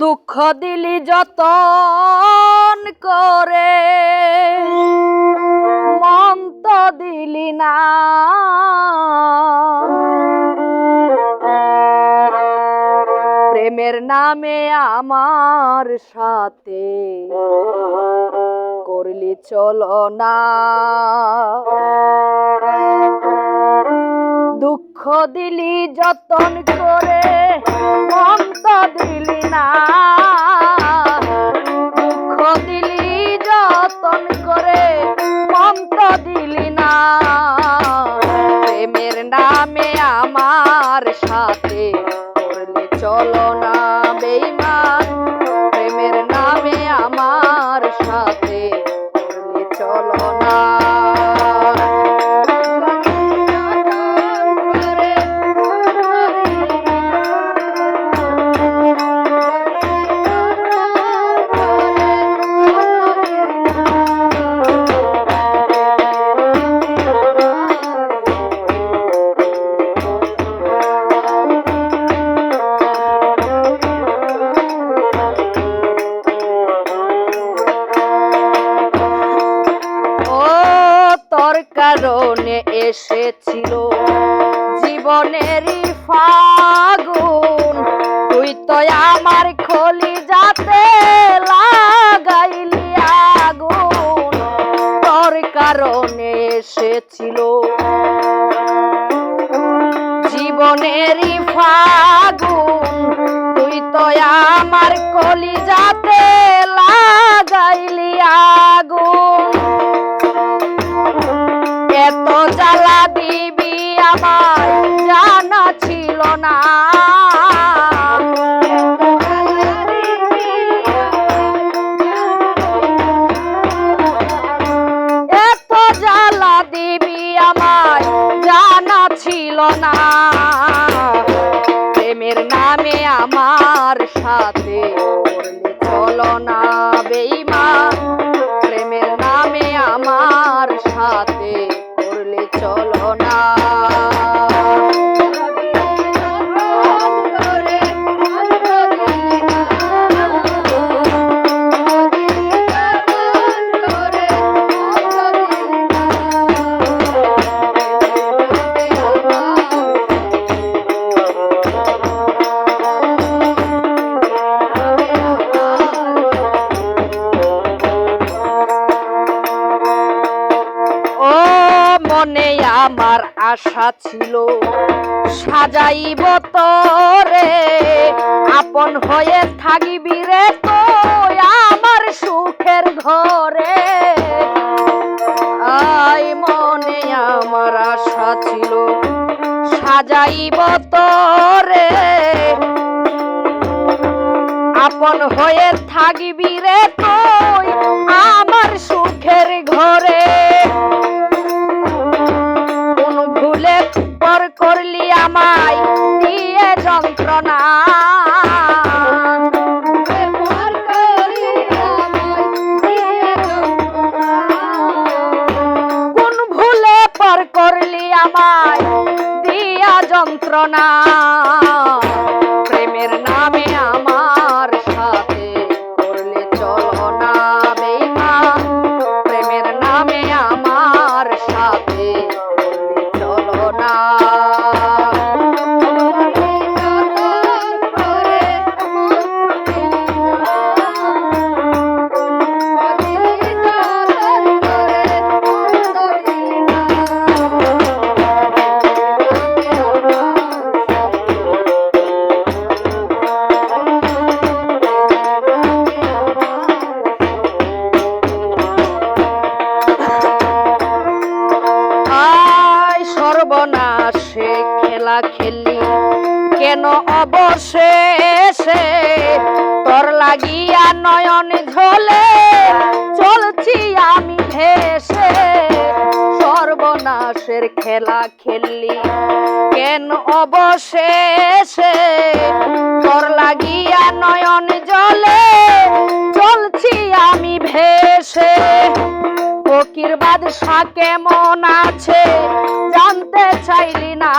দুঃখ দিলি যতন করে। মন্ত দিলি না। প্রেমের নামে আমার সাথে করলি চলো না। দুঃখ দিলি যতন করে। মন দিলি না। দুঃখ দিলি, যতন করে মন তো দিলি না। প্রেমের নামে আমার সাথে চলো না বেইমান। কারণে এসেছিল। জীবনেরই ফাগুন, তুই তো আমার খলি যাতে লাগাইলি আগুন। তোর কারণে এসেছিল। জীবনেরই ফাগুন, তুই তো আমার কলি যাতে লাগাইলি আগুন দিবি আমার জানা ছিল না। এত জ্বালা দিবি আমায়, জানা ছিল না। প্রেমের নামে আমার সাথে চলো না। আশা ছিল। সাজাইব তোরে আপন হয়ে থাকিবি রে তো আমার সুখের ঘরে। আই মনে আমার আশা ছিল। সাজাইব তোরে আপন হয়ে থাকিবি রে তুই যন্ত্রণা। খেলা খেলি কেন অবশেষে তোর লাগিয়া নয়ন ঝোলে? চলছি আমি ভেসে। সর্বনাশের খেলা খেললি কেন অবশেষে তোর লাগিয়া নয়ন জলে চলছি আমি ভেসে। ফকির বাদশা কেমন আছে? করতে চাইলি না?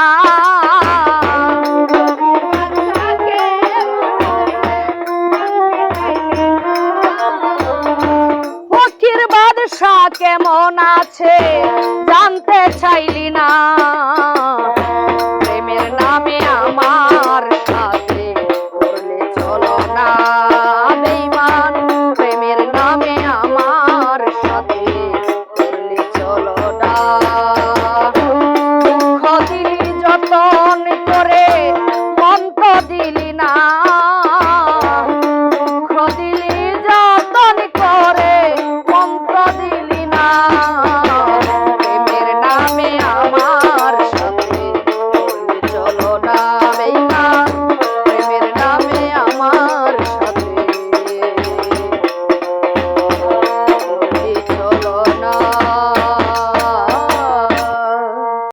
ফকির বাদশাহ কেমন আছে? জানতে চাইলি না।